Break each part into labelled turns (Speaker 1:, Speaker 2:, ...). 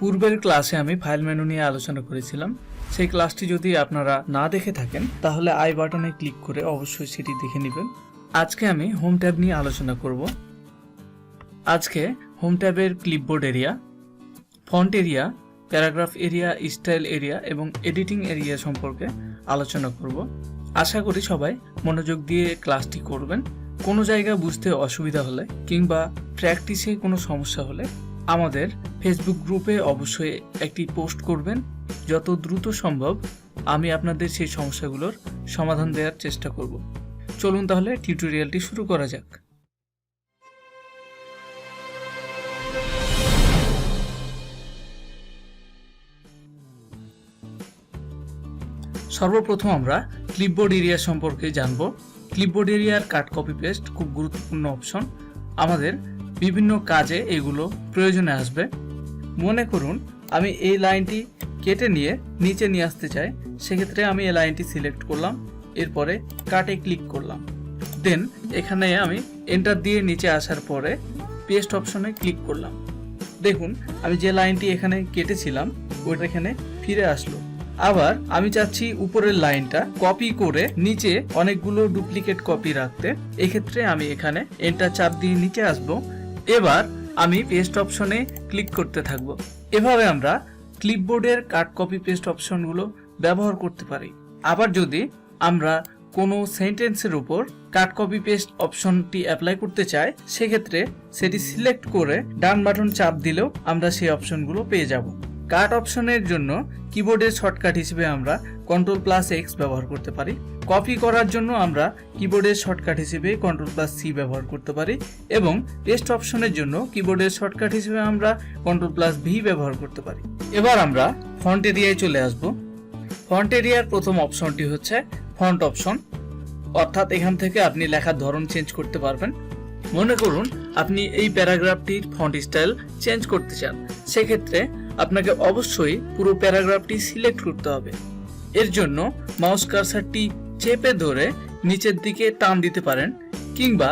Speaker 1: পূর্বের ক্লাসে আমি ফাইল মেনু নিয়ে আলোচনা করেছিলাম। সেই ক্লাসটি যদি আপনারা না দেখে থাকেন, তাহলে আই বাটনে ক্লিক করে অবশ্যই সেটি দেখে নেবেন। আজকে আমি হোম ট্যাব নিয়ে আলোচনা করব। আজকে হোম ট্যাবের clipboard area, font area, paragraph area, style area এবং এডিটিং এরিয়া সম্পর্কে আলোচনা করব। আশা করি সবাই মনোযোগ দিয়ে ক্লাসটি করবেন। কোনো জায়গা বুঝতে অসুবিধা হলে কিংবা প্র্যাকটিসে কোনো সমস্যা হলে আমাদের ফেসবুক গ্রুপে অবশ্যই একটি পোস্ট করবেন। যত দ্রুত সম্ভব আমি আপনাদের সেই সমস্যাগুলোর সমাধান দেওয়ার চেষ্টা করব। চলুন তাহলে টিউটোরিয়ালটি শুরু করা যাক। সর্বপ্রথম আমরা ক্লিপবোর্ড এরিয়া সম্পর্কে জানব। ক্লিপবোর্ড এরিয়ার কাট কপি পেস্ট খুব গুরুত্বপূর্ণ অপশন আমাদের বিভিন্ন কাজে এগুলো প্রয়োজনে আসবে। মনে করুন, আমি এই লাইনটি কেটে নিয়ে নিচে নিয়ে আসতে চাই। সেক্ষেত্রে আমি এই লাইনটি সিলেক্ট করলাম, এরপরে কাটে ক্লিক করলাম। দেন এখানে আমি এন্টার দিয়ে নিচে আসার পরে পেস্ট অপশনে ক্লিক করলাম। দেখুন, আমি যে লাইনটি এখানে কেটেছিলাম, ওইটা এখানে ফিরে আসলো। আবার আমি চাচ্ছি উপরের লাইনটা কপি করে নিচে অনেকগুলো ডুপ্লিকেট কপি রাখতে। এক্ষেত্রে আমি এখানে এন্টার চাপ দিয়ে নিচে আসব। এবার আমি পেস্ট অপশনে ক্লিক করতে থাকব। এভাবে আমরা ক্লিপবোর্ডের কাট কপি পেস্ট অপশনগুলো ব্যবহার করতে পারি। আবার যদি আমরা কোনো সেন্টেন্সের উপর কাট কপি পেস্ট অপশনটি অ্যাপ্লাই করতে চাই, সেক্ষেত্রে সেটি সিলেক্ট করে ডান বাটন চাপ দিলেও আমরা সেই অপশনগুলো পেয়ে যাব। কাট অপশনের জন্য কিবোর্ডের শর্টকাট হিসেবে আমরা কন্ট্রোল প্লাস এক্স ব্যবহার করতে পারি। কপি করার জন্য আমরা কিবোর্ডের শর্টকাট হিসেবে কন্ট্রোল প্লাস সি ব্যবহার করতে পারি এবং পেস্ট অপশনের জন্য কিবোর্ডের শর্টকাট হিসেবে আমরা কন্ট্রোল প্লাস ভি ব্যবহার করতে পারি। এবার আমরা ফন্ট এরিয়ায় চলে আসব। ফন্ট এরিয়ার প্রথম অপশনটি হচ্ছে ফন্ট অপশন অর্থাৎ এখান থেকে আপনি লেখার ধরন চেঞ্জ করতে পারবেন। মনে করুন আপনি এই প্যারাগ্রাফটির ফন্ট স্টাইল চেঞ্জ করতে চান। সেক্ষেত্রে আপনাকে অবশ্যই পুরো প্যারাগ্রাফটি সিলেক্ট করতে হবে। এর জন্য মাউস কার্সারটি চেপে ধরে নিচের দিকে টান দিতে পারেন কিংবা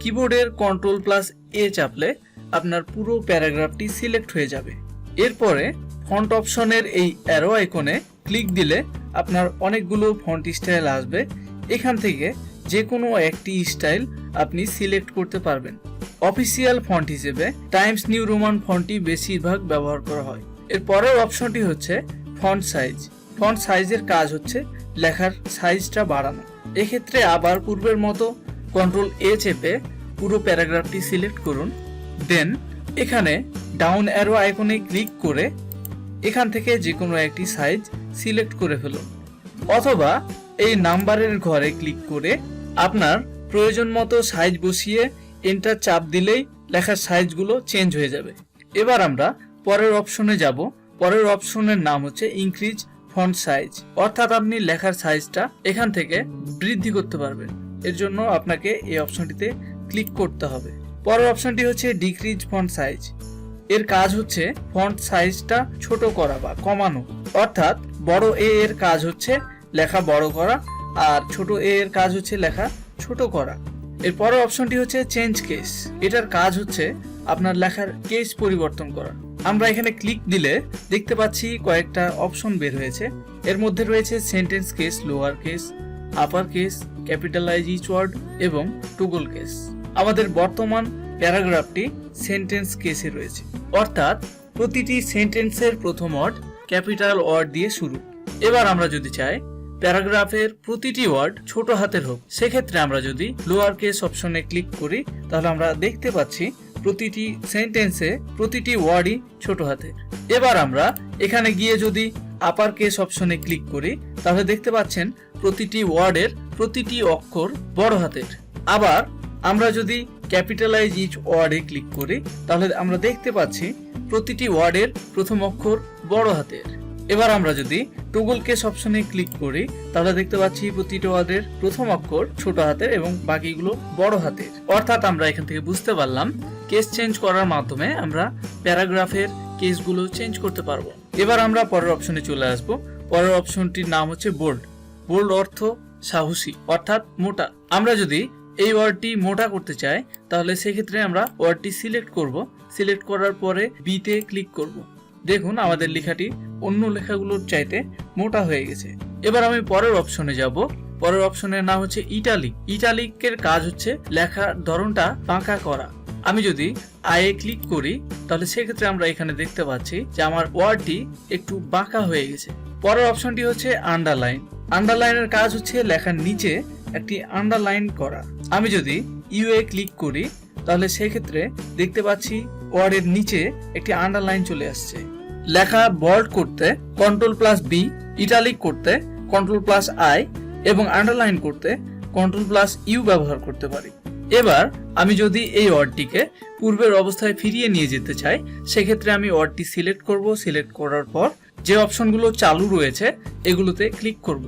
Speaker 1: কিবোর্ডের কন্ট্রোল প্লাস এ চাপলে আপনার পুরো প্যারাগ্রাফটি সিলেক্ট হয়ে যাবে। এরপরে ফন্ট অপশনের এই অ্যারো আইকনে ক্লিক দিলে আপনার অনেকগুলো ফন্ট স্টাইল আসবে। এখান থেকে যে কোনো একটি স্টাইল আপনি সিলেক্ট করতে পারবেন। অফিসিয়াল ফন্ট হিসেবে টাইমস নিউ রোমান ফন্টটি বেশিরভাগ ব্যবহার করা হয়। এর পরের অপশনটি হচ্ছে ফন্ট সাইজ ফন্ট সাইজের কাজ হচ্ছে লেখার সাইজটা বাড়ানো। এক্ষেত্রে আবার পূর্বের মতো কন্ট্রোল এ চেপে পুরো প্যারাগ্রাফটি সিলেক্ট করুন। দেন এখানে ডাউন অ্যারো আইকনে ক্লিক করে এখান থেকে যে কোনো একটি সাইজ সিলেক্ট করে ফেলুন। অথবা এই নাম্বারের ঘরে ক্লিক করে আপনার প্রয়োজন মতো সাইজ বসিয়ে এন্টার চাপ দিলেই লেখার সাইজগুলো চেঞ্জ হয়ে যাবে। এবার আমরা পরের অপশনে যাব। পরের অপশনের নাম হচ্ছে ইনক্রিজ ফন্ট সাইজ অর্থাৎ আপনি লেখার সাইজটা এখান থেকে বৃদ্ধি করতে পারবেন। এর জন্য আপনাকে এই অপশনটিতে ক্লিক করতে হবে। পরের অপশনটি হচ্ছে ডিক্রিজ ফন্ট সাইজ এর কাজ হচ্ছে ফন্ট সাইজটা ছোট করা বা কমানো। অর্থাৎ বড় এ এর কাজ হচ্ছে লেখা বড় করা আর ছোট এ এর কাজ হচ্ছে লেখা ছোট করা। এর পরের অপশনটি হচ্ছে চেঞ্জ কেস এটার কাজ হচ্ছে আপনার লেখার কেস পরিবর্তন করা। আমরা এখানে ক্লিক দিলে দেখতে পাচ্ছি কয়েকটা অপশন বের হয়েছে। এর মধ্যে রয়েছে sentence case lower case upper case capitalize each word এবং টুগল কেস আমাদের বর্তমান প্যারাগ্রাফটি সেন্টেন্স কেসে রয়েছে। অর্থাৎ প্রতিটি সেন্টেন্সের প্রথম ওয়ার্ড ক্যাপিটাল ওয়ার্ড দিয়ে শুরু। এবার আমরা যদি চাই, প্যারাগ্রাফের প্রতিটি ওয়ার্ড ছোট হাতের হোক, সেক্ষেত্রে আমরা যদি লোয়ার কেস অপশনে ক্লিক করি, তাহলে আমরা দেখতে পাচ্ছি প্রতিটি সেন্টেন্সে প্রতিটি ওয়ার্ডই ছোট হাতে। এবার আমরা এখানে গিয়ে যদি আপার কেস অপশনে ক্লিক করি, তাহলে দেখতে পাচ্ছেন প্রতিটি ওয়ার্ডের প্রতিটি অক্ষর বড় হাতের। আবার আমরা যদি ক্যাপিটালাইজ ইচ ওয়ার্ডে ক্লিক করি, তাহলে আমরা দেখতে পাচ্ছি প্রতিটি ওয়ার্ডের প্রথম অক্ষর বড় হাতের। এবার আমরা যদি টুগল কেস অপশনে ক্লিক করি, তাহলে দেখতে পাচ্ছি প্রতিটি ওয়ার্ডের প্রথম অক্ষর ছোট হাতের এবং বাকিগুলো বড় হাতের। অর্থাৎ আমরা এখান থেকে বুঝতে পারলাম কেস চেঞ্জ করার মাধ্যমে আমরা প্যারাগ্রাফের কেসগুলো চেঞ্জ করতে পারব। এবার আমরা পরের অপশনে চলে আসব। পরের অপশনটির নাম হচ্ছে বোল্ড বোল্ড অর্থ সাহসী, অর্থাৎ মোটা। আমরা যদি এই ওয়ার্ডটি মোটা করতে চাই, তাহলে সেক্ষেত্রে আমরা ওয়ার্ডটি সিলেক্ট করব। সিলেক্ট করার পরে বিতে ক্লিক করব। দেখুন, আমাদের লেখাটি অন্য লেখাগুলোর চাইতে মোটা হয়ে গেছে। এবার আমি পরের অপশনে যাব। পরের অপশনের নাম হচ্ছে ইটালিক ইটালিকের কাজ হচ্ছে লেখার ধরনটা বাঁকা করা। আমি যদি আয়ে ক্লিক করি, তাহলে সেক্ষেত্রে আমরা এখানে দেখতে পাচ্ছি যে আমার ওয়ার্ডটি একটু বাঁকা হয়ে গেছে। পরের অপশনটি হচ্ছে আন্ডারলাইন আন্ডারলাইনের কাজ হচ্ছে লেখার নিচে একটি আন্ডারলাইন করা। আমি যদি ইউ এ ক্লিক করি, তাহলে সেক্ষেত্রে দেখতে পাচ্ছি ওয়ার্ডের নিচে একটি আন্ডারলাইন চলে আসছে। লেখা বল্ড করতে কন্ট্রোল প্লাস বি ইটালিক করতে কন্ট্রোল প্লাস আই এবং আন্ডারলাইন করতে কন্ট্রোল প্লাস ইউ ব্যবহার করতে পারি। এবার আমি যদি এই ওয়ার্ডটিকে পূর্বের অবস্থায় ফিরিয়ে নিয়ে যেতে চাই, সেক্ষেত্রে আমি ওয়ার্ডটি সিলেক্ট করব। সিলেক্ট করার পর যে অপশনগুলো চালু রয়েছে, এগুলোতে ক্লিক করব।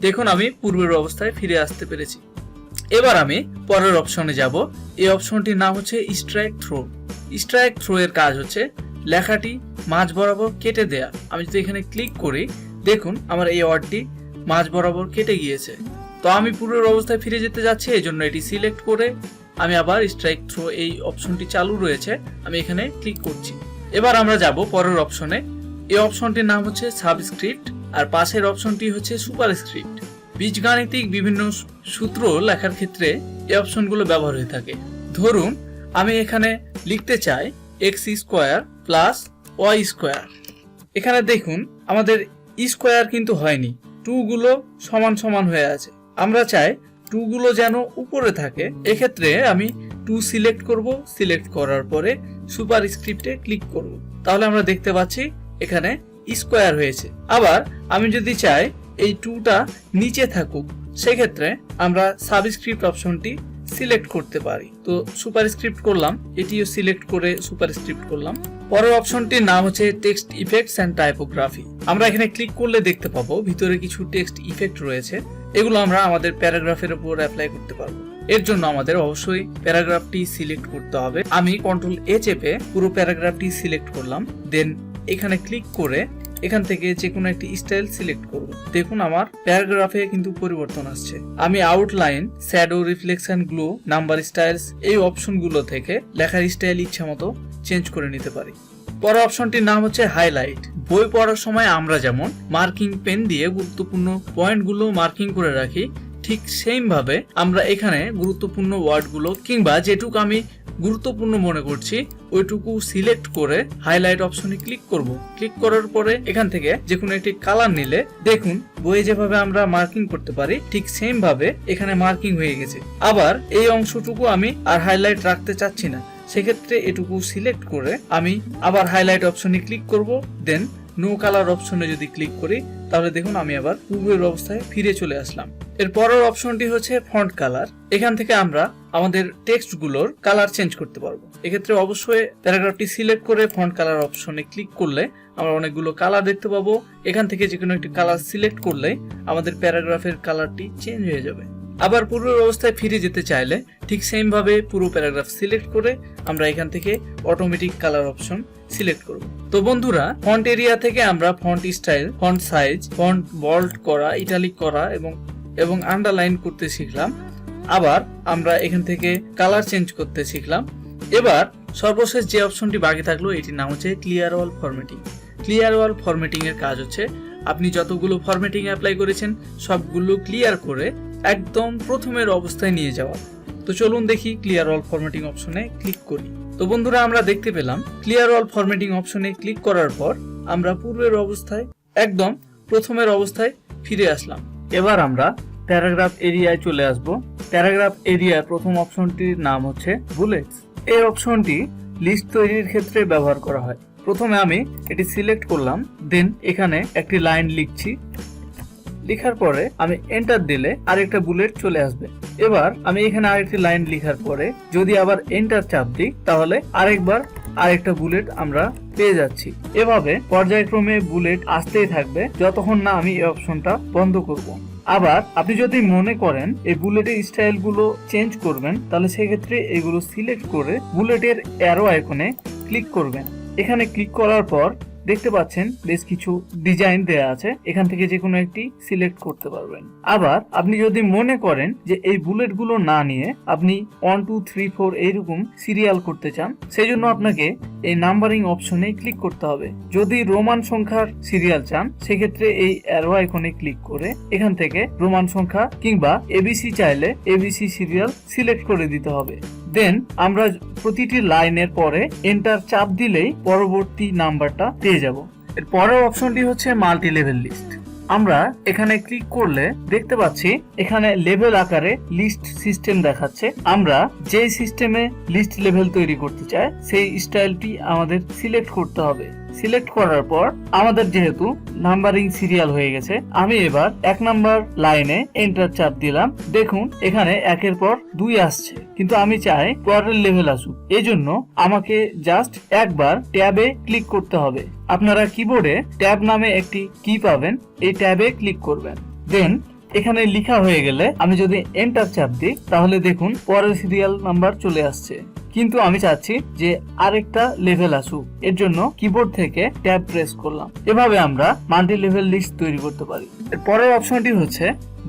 Speaker 1: দেখুন, আমি পূর্বের অবস্থায় ফিরে আসতে পেরেছি। এবার আমি পরের অপশনে যাব। এই অপশনটির নাম হচ্ছে স্ট্রাইক থ্রো স্ট্রাইক থ্রো এর কাজ হচ্ছে লেখাটি মাঝ বরাবর কেটে দেয়া। আমি যদি এখানে ক্লিক করি, দেখুন, আমার এই ওয়ার্ডটি মাঝ বরাবর কেটে গিয়েছে। তো আমি পূর্বের অবস্থায় ফিরে যেতে যাচ্ছি এই জন্য এটি সিলেক্ট করে আমি আবার স্ট্রাইক থ্রো এই অপশনটি চালু রয়েছে, আমি এখানে ক্লিক করছি। এবার আমরা যাব পরের অপশনে এই অপশনটির নাম হচ্ছে সাবস্ক্রিপ্ট আর পাশের অপশনটি হচ্ছে সুপার সুপারস্ক্রিপ্ট বীজগাণিতিক বিভিন্ন সূত্র লেখার ক্ষেত্রে এই অপশনগুলো ব্যবহার হয়ে থাকে। ধরুন, আমি এখানে লিখতে চাই X square plus Y square এখানে দেখুন, আমাদের স্কোয়ার কিন্তু হয়নি। টু গুলো সমান সমান হয়ে আছে। আমরা চাই টু গুলো যেন উপরে থাকে। এক্ষেত্রে আমি টু সিলেক্ট করব। সিলেক্ট করার পরে সুপার স্ক্রিপ্টে ক্লিক করব। তাহলে আমরা দেখতে পাচ্ছি এখানে স্কোয়ার হয়েছে। আবার আমি যদি চাই এই টুটা নিচে থাকুক, সেক্ষেত্রে আমরা সাবস্ক্রিপ্ট অপশনটি সিলেক্ট করতে পারি। তো সুপার স্ক্রিপ্ট করলাম, এটিও সিলেক্ট করে সুপার স্ক্রিপ্ট করলাম। পরের অপশনটির নাম হচ্ছে টেক্সট ইফেক্টস অ্যান্ড টাইপোগ্রাফি। আমরা এখানে ক্লিক করলে দেখতে পাবো, ভিতরে কিছু টেক্সট ইফেক্ট রয়েছে। এগুলো আমরা আমাদের প্যারাগ্রাফের উপর অ্যাপ্লাই করতে পারব। এর জন্য আমাদের অবশ্যই প্যারাগ্রাফটি সিলেক্ট করতে হবে। আমি কন্ট্রোল এ চেপে পুরো প্যারাগ্রাফটি সিলেক্ট করলাম। দেন এখানে ক্লিক করে এখান থেকে যে কোনো একটি স্টাইল সিলেক্ট করব। দেখুন আমার প্যারাগ্রাফে কিন্তু পরিবর্তন আসছে। আমি outline shadow reflection glow number styles এই অপশনগুলো থেকে লেখার স্টাইল ইচ্ছা মতো চেঞ্জ করে নিতে পারি। পরের অপশনটির নাম হচ্ছে হাইলাইট। বই পড়ার সময় আমরা যেমন মার্কিং পেন দিয়ে গুরুত্বপূর্ণ পয়েন্টগুলো মার্কিং করে রাখি, ঠিক সেম ভাবে আমরা এখানে গুরুত্বপূর্ণ ওয়ার্ডগুলো কিংবা যেটুকু আমি গুরুত্বপূর্ণ মনে করছি, ওইটুকু সিলেক্ট করে হাইলাইট অপশনে ক্লিক করব। ক্লিক করার পরে এখান থেকে যে কোনো একটি কালার নিলে দেখুন বইয়ে যেভাবে আমরা মার্কিং করতে পারি, ঠিক সেম ভাবে এখানে মার্কিং হয়ে গেছে। আবার এই অংশটুকু আমি আর হাইলাইট রাখতে চাচ্ছি না। সেক্ষেত্রে এটুকু সিলেক্ট করে আমি আবার হাইলাইট অপশনে ক্লিক করব দেন নো কালার অপশনে যদি ক্লিক করি, তাহলে দেখুন আমি আবার পূর্বের অবস্থায় ফিরে চলে আসলাম। এর পরের অপশনটি হচ্ছে ফন্ট কালার এখান থেকে আমরা আমাদের টেক্সটগুলোর কালার চেঞ্জ করতে পারব। এক্ষেত্রে অবশ্যই প্যারাগ্রাফটি সিলেক্ট করে ফন্ট কালার অপশনে ক্লিক করলে আমরা অনেকগুলো কালার দেখতে পাবো। এখান থেকে যে কোনো একটি কালার সিলেক্ট করলে আমাদের প্যারাগ্রাফের কালারটি চেঞ্জ হয়ে যাবে। আবার পূর্বের অবস্থায় ফিরে যেতে চাইলে ঠিক সেম ভাবে পুরো প্যারাগ্রাফ সিলেক্ট করে আমরা এখান থেকে অটোমেটিক কালার অপশন সিলেক্ট করব। তো বন্ধুরা ফন্ট এরিয়া থেকে আমরা font style font size font bold করা ইটালিক করা এবং এবং আন্ডারলাইন করতে শিখলাম। আবার আমরা এখান থেকে কালার চেঞ্জ করতে শিখলাম। এবার সর্বশেষ যে অপশনটি বাকি থাকল, এটির নাম হচ্ছে clear all formatting clear all formatting এর কাজ হচ্ছে, আপনি যতগুলো ফরম্যাটিং অ্যাপ্লাই করেছেন, সবগুলো ক্লিয়ার করে একদম প্রথমের অবস্থায় নিয়ে যাওয়া। তো চলুন দেখি ক্লিয়ার অল ফরম্যাটিং অপশনে ক্লিক করি। তো বন্ধুরা, আমরা দেখতে পেলাম ক্লিয়ার অল ফরম্যাটিং অপশনে ক্লিক করার পর আমরা পূর্বের অবস্থায়, একদম প্রথমের অবস্থায় ফিরে আসলাম। এবার আমরা প্যারাগ্রাফ এরিয়ায় চলে আসব। প্যারাগ্রাফ এরিয়ার প্রথম অপশনটির নাম হচ্ছে বুলেটস এই অপশনটি লিস্ট তৈরির ক্ষেত্রে ব্যবহার করা হয়। প্রথমে আমি এটি সিলেক্ট করলাম দেন এখানে একটি লাইন লিখছি। লেখার পরে আমি এন্টার দিলে আরেকটা বুলেট চলে আসবে। এবার আমি এখানে আরেকটি লাইন লেখার পরে যদি আবার এন্টার চাপ দিই, তাহলে আরেকবার আরেকটা বুলেট আমরা পেয়ে যাচ্ছি। এভাবে পর্যায়ক্রমে বুলেট আসতেই থাকবে, যতক্ষণ না আমি এই অপশনটা বন্ধ করব। আবার আপনি যদি মনে করেন এই বুলেটের স্টাইলগুলো চেঞ্জ করবেন, তাহলে সেক্ষেত্রে এগুলো সিলেক্ট করে বুলেটের অ্যারো আইকনে ক্লিক করবেন। এখানে ক্লিক করার পর দেখতে পাচ্ছেন বেশ কিছু ডিজাইন দেয়া আছে। এখান থেকে যে কোনো একটি সিলেক্ট করতে পারবেন। আবার আপনি যদি মনে করেন যে এই বুলেটগুলো না নিয়ে আপনি ওয়ান, টু, থ্রি, ফোর এইরকম সিরিয়াল করতে চান সেই জন্য আপনাকে এই নাম্বারিং অপশনে ক্লিক করতে হবে। যদি রোমান সংখ্যার সিরিয়াল চান, সেক্ষেত্রে এই অ্যারো আইকনে ক্লিক করে এখান থেকে রোমান সংখ্যা কিংবা এবিসি চাইলে এবিসি সিরিয়াল সিলেক্ট করে দিতে হবে। দেন আমরা প্রতিটি লাইনের পরে এন্টার চাপ দিলেই পরবর্তী নাম্বারটা পেয়ে যাব। এর পরের অপশনটি হচ্ছে মাল্টি লেভেল লিস্ট আমরা এখানে ক্লিক করলে দেখতে পাচ্ছি এখানে লেভেল আকারে লিস্ট সিস্টেম দেখাচ্ছে। আমরা যে সিস্টেমে লিস্ট লেভেল তৈরি করতে চাই, সেই স্টাইলটি আমাদের সিলেক্ট করতে হবে। সিলেক্ট করার পর আমাদের যেহেতু নাম্বারিং সিরিয়াল হয়ে গেছে, আমি এবার এক নাম্বার লাইনে এন্টার চাপ দিলাম। দেখুন, এখানে একের পর দুই আসছে, কিন্তু আমি চাই পরের লেভেল আসুক। এই জন্য আমাকে জাস্ট একবার ট্যাবে ক্লিক করতে হবে। আপনারা কিবোর্ডে ট্যাব নামে একটি কি পাবেন, এই ট্যাবে ক্লিক করবেন। দেন এখানে লিখা হয়ে গেলে আমি যদি এন্টার চাপ দিই, তাহলে দেখুন, পরের সিরিয়াল নাম্বার চলে আসছে। কিন্তু আমি চাচ্ছি যে আরেকটা লেভেল আসুক। এর জন্য কিবোর্ড থেকে ট্যাব প্রেস করলাম। এভাবে আমরা মাল্টি লেভেল লিস্ট তৈরি করতে পারি। এর পরের অপশনটি হচ্ছে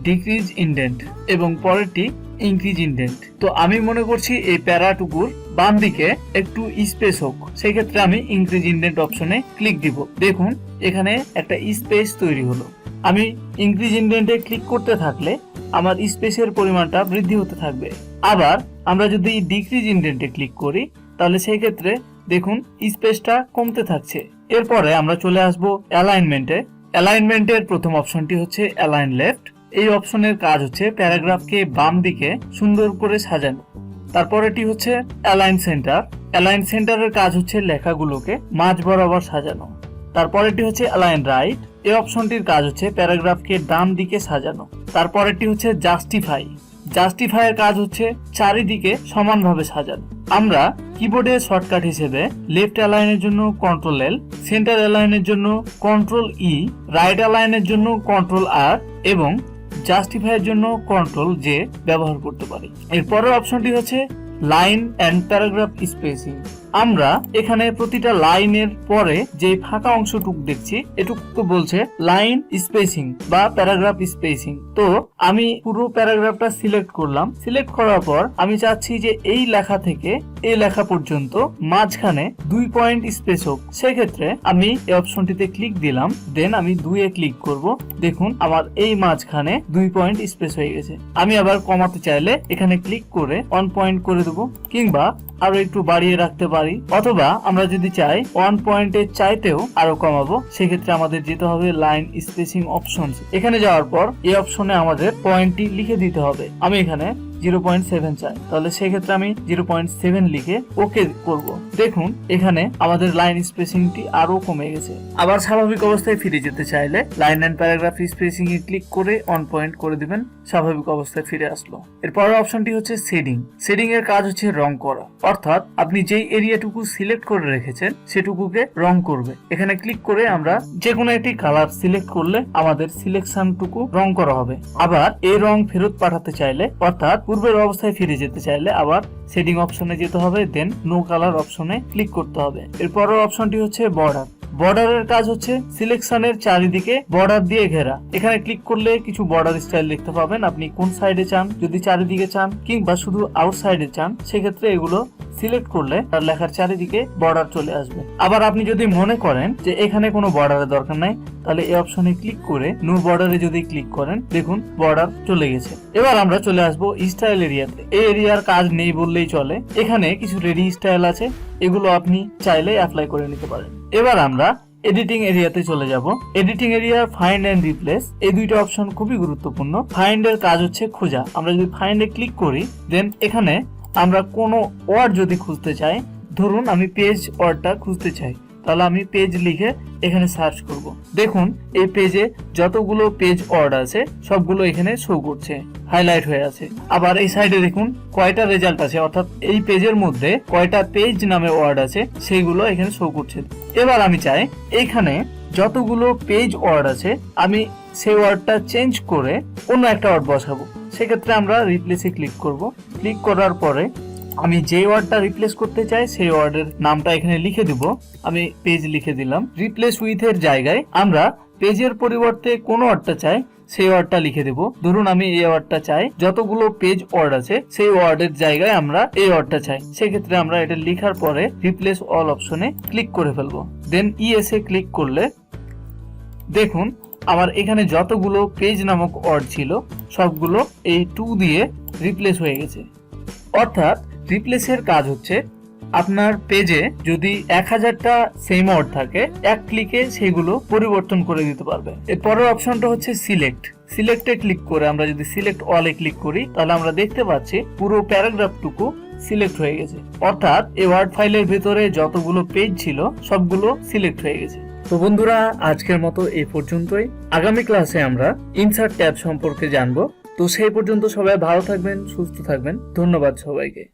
Speaker 1: ডিক্রিজ ইন্ডেন্ট এবং পরেরটি ইনক্রিজ ইন্ডেন্ট তো আমি মনে করছি এই প্যারাটুকুর বাম দিকে একটু স্পেস হোক। সেই ক্ষেত্রে আমি ইনক্রিজ ইন্ডেন্ট অপশনে ক্লিক দিব। দেখুন, এখানে একটা স্পেস তৈরি হলো। আমি ইনক্রিজ ইন্ডেন্টে ক্লিক করতে থাকলে আমার স্পেসের পরিমাণটা বৃদ্ধি হতে থাকবে। আবার আমরা যদি ডিক্রিজ ইন্ডেন্টে ক্লিক করি, তাহলে সেই ক্ষেত্রে দেখুন স্পেসটা কমতে থাকছে। এরপরে আমরা চলে আসব অ্যালাইনমেন্টে। অ্যালাইনমেন্টের প্রথম অপশনটি হচ্ছে অ্যালাইন লেফট। এই অপশনের কাজ হচ্ছে প্যারাগ্রাফকে বাম দিকে সুন্দর করে সাজানো। তারপরেটি হচ্ছে অ্যালাইন সেন্টার। অ্যালাইন সেন্টারের কাজ হচ্ছে লেখাগুলোকে মাঝ বরাবর সাজানো। তারপরেরটি হচ্ছে অ্যালাইন রাইট এই অপশনটির কাজ হচ্ছে প্যারাগ্রাফকে ডান দিকে সাজানো। তারপরেরটি হচ্ছে জাস্টিফাই জাস্টিফাইয়ের কাজ হচ্ছে চারিদিকে সমানভাবে সাজানো। আমরা কিবোর্ডে শর্টকাট হিসেবে লেফট অ্যালাইনের জন্য কন্ট্রোল এল সেন্টার অ্যালাইনের জন্য কন্ট্রোল ই রাইট অ্যালাইনের জন্য কন্ট্রোল আর এবং জাস্টিফাইয়ের জন্য কন্ট্রোল জে ব্যবহার করতে পারি। এরপরের অপশনটি হচ্ছে লাইন অ্যান্ড প্যারাগ্রাফ স্পেসিং আমরা এখানে প্রতিটা লাইনের পরে যে ফাঁকা অংশটুক দেখছি, এটুকু বলছে লাইন স্পেসিং বা প্যারাগ্রাফ স্পেসিং। তো আমি পুরো প্যারাগ্রাফটা সিলেক্ট করলাম। সিলেক্ট করার পর আমি চাচ্ছি যে এই লেখা থেকে এই লেখা পর্যন্ত মাঝখানে দুই পয়েন্ট স্পেস হোক। সেক্ষেত্রে আমি এই অপশনটিতে ক্লিক দিলাম, দেন আমি দুইয়ে ক্লিক করব। দেখুন, আমার এই মাঝখানে দুই পয়েন্ট স্পেস হয়ে গেছে। আমি আবার কমাতে চাইলে এখানে ক্লিক করে ওয়ান পয়েন্ট করে দেবো, কিংবা আরও একটু বাড়িয়ে রাখতে পারি। অথবা আমরা যদি চাই ওয়ান পয়েন্টের চাইতেও আরও কমাবো, সেক্ষেত্রে আমাদের যেতে হবে লাইন স্পেসিং অপশন এখানে যাওয়ার পর এই অপশনে আমাদের পয়েন্টটি লিখে দিতে হবে। আমি এখানে জিরো পয়েন্ট সেভেন চাই। তাহলে সেক্ষেত্রে আমি জিরো পয়েন্ট সেভেন লিখে ওকে করব। দেখুন, এখানে আমাদের লাইন স্পেসিংটি আরও কমে গেছে। আবার স্বাভাবিক অবস্থায় ফিরে যেতে চাইলে লাইন অ্যান্ড প্যারাগ্রাফ স্পেসিং এ ক্লিক করে অন পয়েন্ট করে দিবেন, স্বাভাবিক অবস্থায় ফিরে আসলো। এরপরের অপশনটি হচ্ছে শেডিং শেডিং এর কাজ হচ্ছে রং করা। অর্থাৎ আপনি যেই এরিয়াটুকু সিলেক্ট করে রেখেছেন, সেটুকুকে রং করবে। এখানে ক্লিক করে আমরা যে কোনো একটি কালার সিলেক্ট করলে আমাদের সিলেকশনটুকু রং করা হবে। আবার এই রং ফেরত পাঠাতে চাইলে, অর্থাৎ পূর্বের অবস্থায় ফিরে যেতে চাইলে আবার সেটিং অপশনে যেতে হবে দেন নো কালার অপশনে ক্লিক করতে হবে। এরপরের অপশনটি হচ্ছে বর্ডার বর্ডারের কাজ হচ্ছে সিলেকশনের চারিদিকে বর্ডার দিয়ে ঘেরা। এখানে ক্লিক করলে কিছু বর্ডার স্টাইল দেখতে পাবেন। আপনি কোন সাইডে চান, যদি চারিদিকে চান, কিংবা শুধু আউটসাইডে চান, সেক্ষেত্রে এগুলো সিলেক্ট করলে তার লেখার চারিদিকে বর্ডার চলে আসবে। আবার আপনি যদি মনে করেন যে এখানে কোনো বর্ডারের দরকার নাই, তাহলে এই অপশনে ক্লিক করে নো বর্ডারে যদি ক্লিক করেন, দেখুন বর্ডার চলে গেছে। এবার আমরা চলে আসব স্টাইল এরিয়াতে এই এরিয়ার কাজ নেই বললেই চলে। এখানে কিছু রেডি স্টাইল আছে, এগুলো আপনি চাইলে অ্যাপ্লাই করে নিতে পারেন। এবার আমরা এডিটিং এরিয়াতে চলে যাব। Editing area find and replace এই দুইটা অপশন খুবই গুরুত্বপূর্ণ। ফাইন্ড এর কাজ হচ্ছে খোঁজা। আমরা যদি ফাইন্ড এ ক্লিক করি দেন এখানে আমরা কোনো ওয়ার্ড যদি খুঁজতে চাই, ধরুন আমি পেজ ওয়ার্ডটা খুঁজতে চাই। তাহলে আমি পেজ লিখে এখানে সার্চ করব। দেখুন, এই পেজে যতগুলো পেজ ওয়ার্ড আছে, সবগুলো এখানে শো করছে হাইলাইট হয়ে আছে। আবার এই সাইডে দেখুন, কয়টা রেজাল্ট আছে, অর্থাৎ এই পেজের মধ্যে কয়টা পেজ নামে ওয়ার্ড আছে, সেইগুলো এখানে শো করছে। এবার আমি চাই, এখানে যতগুলো পেজ ওয়ার্ড আছে, আমি সেই ওয়ার্ডটা চেঞ্জ করে অন্য একটা ওয়ার্ড বসাবো। সেক্ষেত্রে আমরা রিপ্লেসে ক্লিক করব। ক্লিক করার পরে আমি যে ওয়ার্ডটা রিপ্লেস করতে চাই, সেই ওয়ার্ডের নামটা এখানে লিখে দিব। আমি পেজ লিখে দিলাম। রিপ্লেস উইথ এর জায়গায় আমরা পেজের পরিবর্তে কোন ওয়ার্ডটা চাই, সেই ওয়ার্ডটা লিখে দেব। ধরুন আমি এই ওয়ার্ডটা চাই, যতগুলো পেজ ওয়ার্ড আছে, সেই ওয়ার্ডের জায়গায় আমরা এই ওয়ার্ডটা চাই। সেক্ষেত্রে আমরা এটা লেখার পরে রিপ্লেস অল অপশনে ক্লিক করে ফেলব। দেন ইএসএ ক্লিক করলে দেখুন, আমার এখানে যতগুলো পেজ নামক ওয়ার্ড ছিল, সবগুলো এই টু দিয়ে রিপ্লেস হয়ে গেছে। অর্থাৎ রিপ্লেসের কাজ হচ্ছে আপনার পেজে যদি এক হাজারটা সেম ওয়ার্ড থাকে, এক ক্লিকে সেগুলো পরিবর্তন করে দিতে পারবে। এর পরের অপশনটা হচ্ছে সিলেক্ট সিলেক্টে ক্লিক করে আমরা যদি সিলেক্ট অলে ক্লিক করি, তাহলে আমরা দেখতে পাচ্ছি পুরো প্যারাগ্রাফটুকু সিলেক্ট হয়ে গেছে। অর্থাৎ এই ওয়ার্ড ফাইলের ভেতরে যতগুলো পেজ ছিল, সবগুলো সিলেক্ট হয়ে গেছে। তো বন্ধুরা, আজকের মতো এই পর্যন্তই। আগামী ক্লাসে আমরা ইনসার্ট ট্যাব সম্পর্কে জানব। তো সেই পর্যন্ত সবাই ভালো থাকবেন, সুস্থ থাকবেন। ধন্যবাদ সবাইকে।